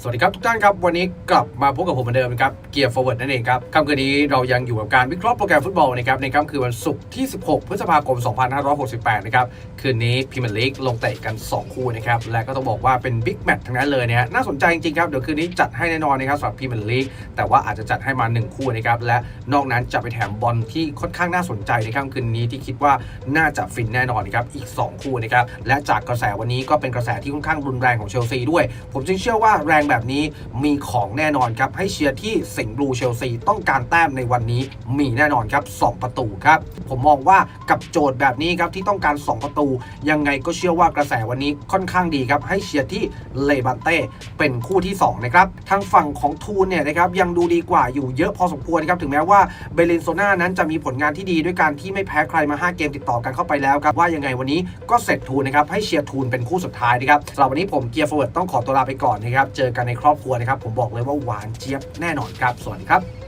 สวัสดีครับทุกท่านครับ วันนี้กลับมาพบกับผมเหมือนเดิมนะครับเกียร์ forward นั่นเองครับค่ำคืนนี้เรายังอยู่กับการวิเคราะห์โปรแกรมฟุตบอลนะครับในค่ำคืนวันศุกร์ที่ 16 พฤษภาคม 2568 นะครับ คืนนี้พรีเมียร์ลีกลงเตะกัน 2 คู่นะครับ และก็ต้องบอกว่าเป็นบิ๊กแมตช์ทั้งนั้นเลยเนี่ยน่าสนใจจริงๆครับ เดี๋ยวคืนนี้จัดให้แน่นอนนะครับสำหรับพรีเมียร์ลีกแต่ว่าอาจจะจัดให้มา 1 คู่นะครับและนอกนั้นจะไปแถมบอลที่ค่อนข้างน่าสนใจในค่ำคืนนี้ที่คิดว่าน่าจะฟินแน่นอนนะครับอีก 2 คู่นะครับและจากกระแสวันนี้ก็เป็นกระแสที่ค่อนข้างรุนแรงของเชลซีด้วย ผมจึงเชื่อว่าแรงแบบนี้มีของแน่นอนครับ ให้เชียร์ที่สิงห์บลูเชลซีต้องการแต้มในวันนี้มีแน่นอนครับ 2 ประตูครับ ผมมองว่ากับโจทย์แบบนี้ครับที่ต้องการ 2 ประตู ยังไงก็เชื่อว่ากระแสวันนี้ค่อนข้างดีครับ ให้เชียร์ที่เลบันเต้เป็นคู่ที่2นะครับทางฝั่งของทูนเนี่ยนะครับยังดูดีกว่าอยู่เยอะพอสมควรครับถึงแม้ว่าเบเลนโซนานั้นจะมีผลงานที่ดีด้วยการที่ไม่แพ้ใครมา 5 เกมติดต่อกันเข้าไปแล้วครับว่ายังไงวันนี้ก็เสร็จทูนนะครับให้เชียร์ทูนเป็นคู่สุดท้ายนะครับสำหรับวันนี้ผมเกียร์ฟอร์เวิร์ดต้องขอตัวลาไปก่อนนะครับเจอกันในครอบครัวนะครับ ผมบอกเลยว่าหวานเจี๊ยบแน่นอนครับ สวัสดีครับ